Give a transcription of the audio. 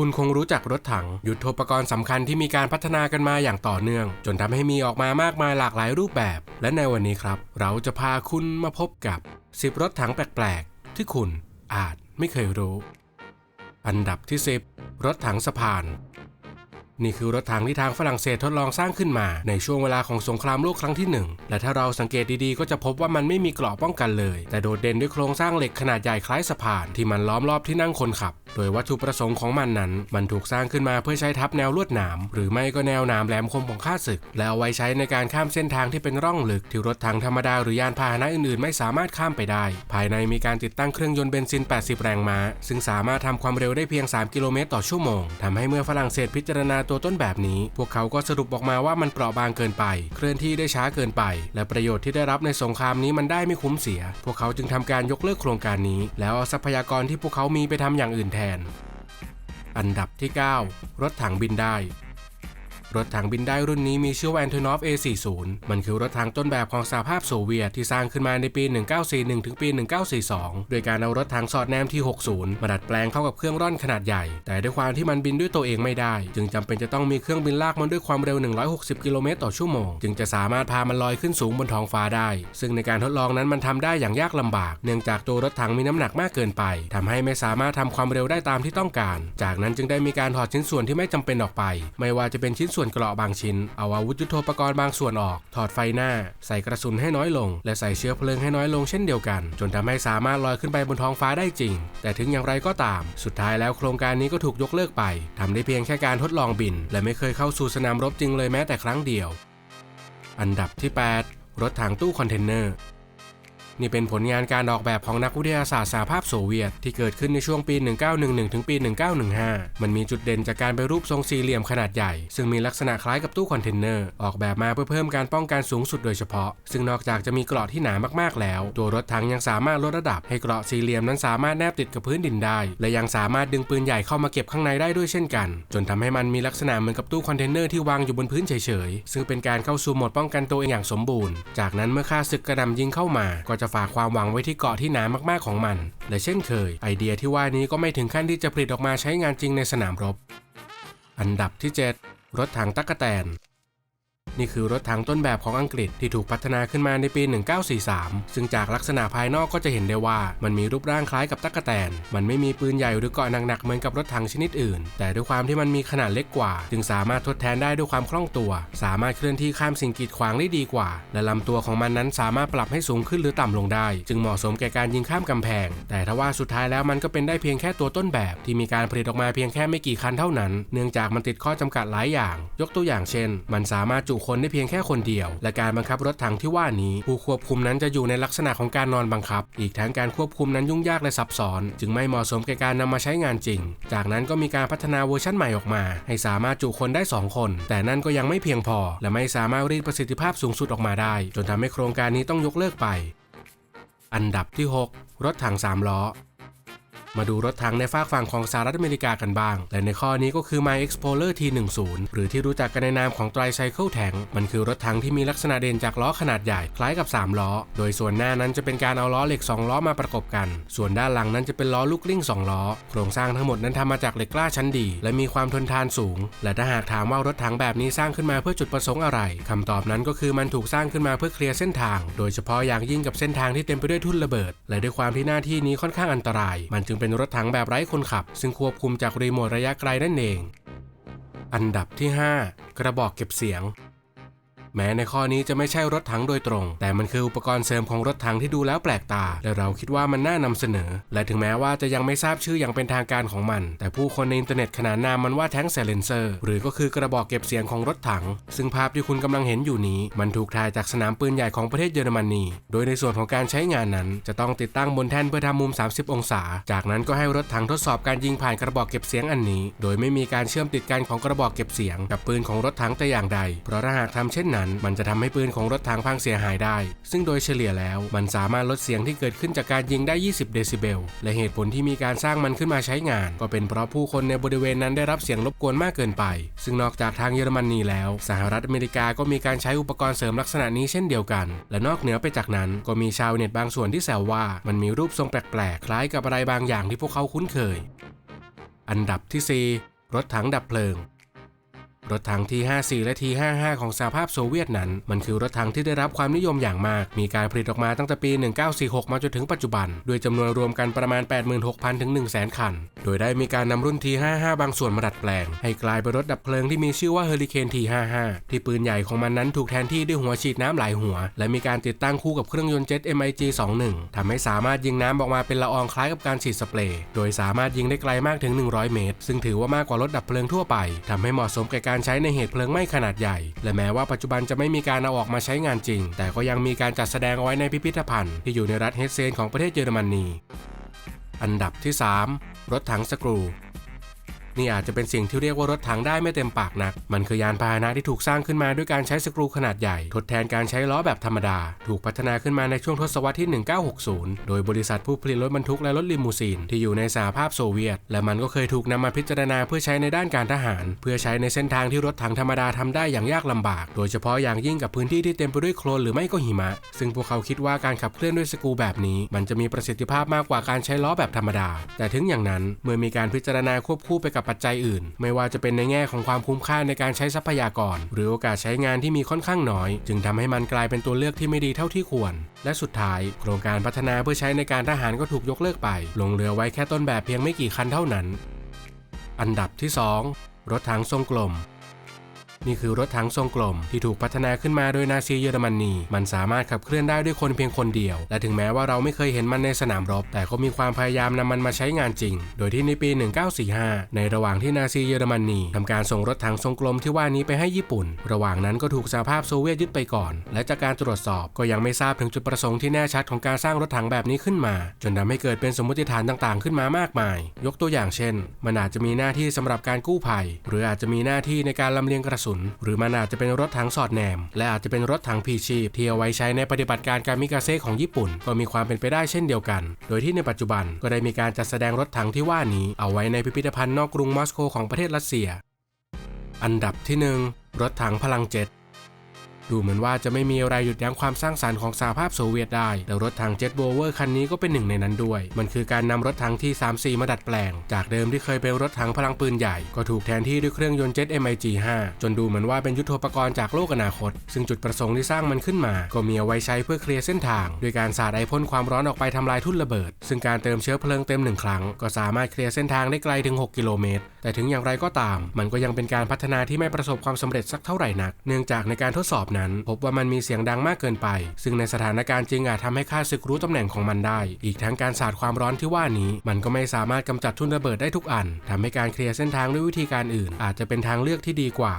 คุณคงรู้จักรถถัง ยุทโธปกรณ์สำคัญที่มีการพัฒนากันมาอย่างต่อเนื่อง จนทำให้มีออกมามากมายหลากหลายรูปแบบ และในวันนี้ครับ เราจะพาคุณมาพบกับ 10 รถถังแปลกๆ ที่คุณอาจไม่เคยรู้ อันดับที่ 10 รถถังสะพาน นี่คือรถถังที่ทางฝรั่งเศสทดลองสร้างขึ้นมา ในช่วงเวลาของสงครามโลกครั้งที่ 1 และถ้าเราสังเกตดีๆ ก็จะพบว่ามันไม่มีเกราะป้องกันเลย แต่โดดเด่นด้วยโครงสร้างเหล็กขนาดใหญ่คล้ายสะพานที่มันล้อมรอบที่นั่งคนขับ โดยวัตถุประสงค์ของมันนั้น มันถูกสร้างขึ้นมาเพื่อใช้ทับแนวลวดหนาม หรือไม่ก็แนวหนามแหลมคมของข้าศึก และเอาไว้ใช้ในการข้ามเส้นทางที่เป็นร่องลึกที่รถถังธรรมดาหรือยานพาหนะอื่นๆ ไม่สามารถข้ามไปได้ ภายในมีการติดตั้งเครื่องยนต์เบนซิน 80 แรงม้า ซึ่งสามารถทำความเร็วได้เพียง 3 กิโลเมตรต่อชั่วโมงทำให้เมื่อฝรั่งเศสพิจารณาตัวต้นแบบนี้ พวกเขาก็สรุปออกมาว่ามันเปราะบางเกินไป เคลื่อนที่ได้ช้าเกินไป และประโยชน์ที่ได้รับในสงครามนี้มันได้ไม่คุ้มเสีย พวกเขาจึงทำการยกเลิกโครงการนี้ แล้วเอาทรัพยากรที่พวกเขามีไปทำอย่างอื่นแทน อันดับที่ 9 รถถังบินได้ รถถังบินได้รุ่นนี้มีชื่อว่า Antonov A40 มันคือรถถังต้นแบบของสหภาพโซเวียตที่สร้างขึ้นมาในปี 1941 ถึงปี 1942 โดยการเอารถถังสอดแนมที่ 60 มาดัดแปลงเข้ากับเครื่องร่อนขนาดใหญ่ แต่ด้วยความที่มันบินด้วยตัวเองไม่ได้ จึงจำเป็นจะต้องมีเครื่องบินลากมันด้วยความเร็ว 160 กิโลเมตรต่อชั่วโมง จึงจะสามารถพามันลอยขึ้นสูงบนท้องฟ้าได้ ซึ่งในการทดลองนั้นมันทำได้อย่างยากลำบาก เนื่องจากตัวรถถังมีน้ำหนักมากเกินไปทำให้ไม่สามารถทำความเร็วได้ตามที่ต้องการ จากนั้นจึงได้มีการถอดชิ้นส่วนที่ไม่จำเป็นออกไป ไม่ว่าจะเป็นชิ้นส่วนเกราะบางชิ้น เอาอาวุธยุทโธปกรณ์บางส่วนออก ถอดไฟหน้า ใส่กระสุนให้น้อยลง และใส่เชื้อเพลิงให้น้อยลงเช่นเดียวกัน จนทำให้สามารถลอยขึ้นไปบนท้องฟ้าได้จริง แต่ถึงอย่างไรก็ตาม สุดท้ายแล้วโครงการนี้ก็ถูกยกเลิกไปทำได้เพียงแค่การทดลองบิน และไม่เคยเข้าสู่สนามรบจริงเลยแม้แต่ครั้งเดียว อันดับที่ 8 รถถังตู้คอนเทนเนอร์ นี่เป็นผลงานการออกแบบของนักวิทยาศาสตร์สหภาพโซเวียต ที่เกิดขึ้นในช่วงปี 1911 ถึงปี 1915 มันมีจุดเด่นจากการไปรูปทรงสี่เหลี่ยมขนาดใหญ่ ซึ่งมีลักษณะคล้ายกับตู้คอนเทนเนอร์ ออกแบบมาเพื่อเพิ่มการป้องกันสูงสุดโดยเฉพาะ ซึ่งนอกจากจะมีเกราะที่หนามากๆแล้ว ตัวรถถังยังสามารถลดระดับ ให้เกราะสี่เหลี่ยมนั้นสามารถแนบติดกับพื้นดินได้ และยังสามารถดึงปืนใหญ่เข้ามาเก็บข้างในได้ด้วยเช่นกัน จนทำให้มันมีลักษณะเหมือนกับตู้คอนเทนเนอร์ที่วางอยู่บนพื้นเฉยๆ ซึ่งเป็นการเข้าสู่โหมดป้องกันตัวเองอย่างสมบูรณ์ จากนั้นเมื่อข้าศึกกระหน่ำยิงเข้ามาก็จะฝากความหวังไว้ที่เกาะที่หนามากๆของมัน และเช่นเคย ไอเดียที่ว่านี้ก็ไม่ถึงขั้นที่จะผลิตออกมาใช้งานจริงในสนามรบ อันดับที่ 7 รถถังตักกแตน นี่คือรถถังต้นแบบของอังกฤษที่ถูกพัฒนาขึ้นมาในปี 1943 ซึ่งจากลักษณะภายนอกก็จะเห็นได้ว่ามันมีรูปร่างคล้ายกับตั๊กแตน มันไม่มีปืนใหญ่หรือเกาะหนักๆเหมือนกับรถถังชนิดอื่น แต่ด้วยความที่มันมีขนาดเล็กกว่า จึงสามารถทดแทนได้ด้วยความคล่องตัว สามารถเคลื่อนที่ข้ามสิ่งกีดขวางได้ดีกว่า และลำตัวของมันนั้นสามารถปรับให้สูงขึ้นหรือต่ำลงได้ จึงเหมาะสมแก่การยิงข้ามกำแพง แต่ทว่าสุดท้ายแล้วมันก็เป็นได้เพียงแค่ตัวต้นแบบ ที่มีการผลิตออกมาเพียงแค่ไม่กี่คันเท่านั้น เนื่องจากมันติดข้อจำกัดหลายอย่าง ยกตัวอย่างเช่น มันสามารถจุคนได้เพียงแค่คนเดียว และการบังคับรถถังที่ว่านี้ ผู้ควบคุมนั้นจะอยู่ในลักษณะของการนอนบังคับ อีกทั้งการควบคุมนั้นยุ่งยากและซับซ้อน จึงไม่เหมาะสมแก่การนำมาใช้งานจริง จากนั้นก็มีการพัฒนาเวอร์ชันใหม่ออกมา ให้สามารถจุคนได้ 2 คน แต่นั่นก็ยังไม่เพียงพอ และไม่สามารถรีดประสิทธิภาพสูงสุดออกมาได้ จนทำให้โครงการนี้ต้องยกเลิกไป อันดับที่ 6 รถถัง3ล้อ มาดูรถถังในฝากฝั่งของสหรัฐอเมริกากันบ้าง และในข้อนี้ก็คือ My Explorer T10 หรือที่รู้จักกันในนามของ Tricycle Tank มันคือรถถังที่มีลักษณะเด่นจากล้อขนาดใหญ่คล้ายกับ 3 ล้อ โดยส่วนหน้านั้นจะเป็นการเอาล้อเหล็ก 2 ล้อมาประกบกัน ส่วนด้านหลังนั้นจะเป็นล้อลูกกลิ้ง 2 ล้อ โครงสร้างทั้งหมดนั้นทำมาจากเหล็กกล้าชั้นดี และมีความทนทานสูง และถ้าหากถามว่ารถถังแบบนี้สร้างขึ้นมาเพื่อจุดประสงค์อะไรคำตอบนั้นก็คือมันถูกสร้างขึ้นมาเพื่อเคลียร์เส้นทาง โดยเฉพาะอย่างยิ่งกับเส้นทางที่เต็มไปด้วยทุ่นระเบิด และด้วยความที่หน้าที่นี้ค่อนข้างอันตราย มันจึงเป็นรถถังแบบไร้คนขับ ซึ่งควบคุมจากรีโมทระยะไกลนั่นเอง อันดับที่ 5 กระบอกเก็บเสียง แม้ในข้อนี้จะไม่ใช่รถถังโดยตรง แต่มันคืออุปกรณ์เสริมของรถถังที่ดูแล้วแปลกตา และเราคิดว่ามันน่านำเสนอ และถึงแม้ว่าจะยังไม่ทราบชื่ออย่างเป็นทางการของมัน แต่ผู้คนในอินเทอร์เน็ตขนานนามมันว่าแท้งเซเลนเซอร์หรือก็คือกระบอกเก็บเสียงของรถถัง ซึ่งภาพที่คุณกำลังเห็นอยู่นี้ มันถูกถ่ายจากสนามปืนใหญ่ของประเทศเยอรมนีโดยในส่วนของการใช้งานนั้น จะต้องติดตั้งบนแท่นเพื่อทำมุม 30 องศา จากนั้นก็ให้รถถังทดสอบการยิงผ่านกระบอกเก็บเสียงอันนี้ โดยไม่มีการเชื่อมติดกันของกระบอกเก็บเสียงกับปืนของรถถังแต่อย่างใด เพราะถ้าหากทำเช่นนั้นมันจะทำให้ปืนของรถถังพังเสียหายได้ ซึ่งโดยเฉลี่ยแล้ว มันสามารถลดเสียงที่เกิดขึ้นจากการยิงได้ 20 เดซิเบล และเหตุผลที่มีการสร้างมันขึ้นมาใช้งาน ก็เป็นเพราะผู้คนในบริเวณนั้นได้รับเสียงรบกวนมากเกินไป ซึ่งนอกจากทางเยอรมนีแล้ว สหรัฐอเมริกาก็มีการใช้อุปกรณ์เสริมลักษณะนี้เช่นเดียวกัน และนอกเหนือไปจากนั้นก็มีชาวเน็ตบางส่วนที่แซวว่า มันมีรูปทรงแปลกๆ คล้ายกับอะไรบางอย่างที่พวกเขาคุ้นเคย อันดับที่ 4 รถถังดับเพลิง รถถัง T54 และ T55 ของสหภาพโซเวียตนั้น มันคือรถถังที่ได้รับความนิยมอย่างมาก มีการผลิตออกมาตั้งแต่ปี 1946 มาจนถึงปัจจุบัน ด้วยจำนวนรวมกันประมาณ 86,000 ถึง 100,000 คัน โดยได้มีการนำรุ่น T55 บางส่วนมาดัดแปลง ให้กลายเป็นรถดับเพลิงที่มีชื่อว่า Hurricane T55 ที่ปืนใหญ่ของมันนั้นถูกแทนที่ด้วยหัวฉีดน้ำหลายหัว และมีการติดตั้งคู่กับเครื่องยนต์เจ็ต MiG 21ทำให้สามารถยิงน้ำออกมาเป็นละอองคล้ายกับการฉีดสเปรย์ โดยสามารถยิงได้ไกลมากถึง 100 เมตร ซึ่งถือว่ามากกว่ารถดับเพลิงทั่วไปทำให้เหมาะสมแก่การใช้ในเหตุเพลิงไหม้ขนาดใหญ่ และแม้ว่าปัจจุบันจะไม่มีการเอาออกมาใช้งานจริง แต่ก็ยังมีการจัดแสดงเอาไว้ในพิพิธภัณฑ์ที่อยู่ในรัฐเฮสเซนของประเทศเยอรมนีอันดับที่ 3 รถถังสกรู นี่อาจจะเป็นสิ่งที่เรียกว่ารถถังได้ไม่เต็มปากนัก มันคือยานพาหนะที่ถูกสร้างขึ้นมาด้วยการใช้สกรูขนาดใหญ่ ทดแทนการใช้ล้อแบบธรรมดา ถูกพัฒนาขึ้นมาในช่วงทศวรรษที่ 1960 โดยบริษัทผู้ผลิตรถบรรทุกและรถลิมูซีนที่อยู่ในสหภาพโซเวียต และมันก็เคยถูกนำมาพิจารณาเพื่อใช้ในด้านการทหาร เพื่อใช้ในเส้นทางที่รถถังธรรมดาทำได้อย่างยากลำบาก โดยเฉพาะอย่างยิ่งกับพื้นที่ที่เต็มไปด้วยโคลนหรือไม่ก็หิมะ ซึ่งพวกเขาคิดว่าการขับเคลื่อนด้วยสกรูแบบนี้ มันจะมีประสิทธิภาพมากกว่าการใช้ล้อแบบธรรมดา แต่ถึงอย่างนั้นเมื่อมีการพิจารณาควบคู่ไปกับปัจจัยอื่น ไม่ว่าจะเป็นในแง่ของความคุ้มค่าในการใช้ทรัพยากร หรือโอกาสใช้งานที่มีค่อนข้างน้อย จึงทำให้มันกลายเป็นตัวเลือกที่ไม่ดีเท่าที่ควร และสุดท้าย โครงการพัฒนาเพื่อใช้ในการทหารก็ถูกยกเลิกไป ลงเรือไว้แค่ต้นแบบเพียงไม่กี่คันเท่านั้น อันดับที่ 2 รถถังทรงกลม นี่คือรถถังทรงกลมที่ถูกพัฒนาขึ้นมาโดยนาซีเยอรมนี มันสามารถขับเคลื่อนได้ด้วยคนเพียงคนเดียว และถึงแม้ว่าเราไม่เคยเห็นมันในสนามรบ แต่ก็มีความพยายามนำมันมาใช้งานจริง โดยที่ในปี 1945 ในระหว่างที่นาซีเยอรมนีทำการส่งรถถังทรงกลมที่ว่านี้ไปให้ญี่ปุ่น ระหว่างนั้นก็ถูกสหภาพโซเวียตยึดไปก่อน และจากการตรวจสอบก็ยังไม่ทราบถึงจุดประสงค์ที่แน่ชัดของการสร้างรถถังแบบนี้ขึ้นมา จนทำให้เกิดเป็นสมมติฐานต่างๆ ขึ้นมามากมาย ยกตัวอย่างเช่น มันอาจจะมีหน้าที่สำหรับการกู้ภัย หรืออาจจะมีหน้าที่ในการลำเลียงกระสุนหรือมันอาจจะเป็นรถถังสอดแนม และอาจจะเป็นรถถังพีชีพที่เอาไว้ใช้ในปฏิบัติการการมิกาเซ่ของญี่ปุ่น ก็มีความเป็นไปได้เช่นเดียวกัน โดยที่ในปัจจุบันก็ได้มีการจัดแสดงรถถังที่ว่านี้เอาไว้ในพิพิธภัณฑ์นอกกรุงมอสโกของประเทศรัสเซีย อันดับที่ 1 รถถังพลังเจ็ต ดูเหมือนว่าจะไม่มีอะไรหยุดยั้งความสร้างสรรค์ของสหภาพโซเวียตได้ แต่รถถังเจ็ตโบเวอร์คันนี้ก็เป็นหนึ่งในนั้นด้วย มันคือการนำรถถังที่ 34 มาดัดแปลง จากเดิมที่เคยเป็นรถถังพลังปืนใหญ่ ก็ถูกแทนที่ด้วยเครื่องยนต์เจ็ต MiG 5 จนดูเหมือนว่าเป็นยุทโธปกรณ์จากโลกอนาคต ซึ่งจุดประสงค์ที่สร้างมันขึ้นมา ก็มีเอาไว้ใช้เพื่อเคลียร์เส้นทาง โดยการสาดไอพ่นความร้อนออกไปทำลายทุ่นระเบิด ซึ่งการเติมเชื้อเพลิงเต็มหนึ่งครั้ง ก็สามารถเคลียร์เส้นทางได้ไกลถึง 6 กิโลเมตร แต่ถึงอย่างไรก็ตาม มันก็ยังเป็นการพัฒนาที่ไม่ประสบความสำเร็จสักเท่าไหร่นัก เนื่องจากในการทดสอบนน พบว่ามันมีเสียงดังมากเกินไป ซึ่งในสถานการณ์จริงอาจทำให้ข้าศึกรู้ตำแหน่งของมันได้ อีกทั้งการสาดความร้อนที่ว่านี้ มันก็ไม่สามารถกำจัดทุ่นระเบิดได้ทุกอันทำให้การเคลียร์เส้นทางด้วยวิธีการอื่น อาจจะเป็นทางเลือกที่ดีกว่า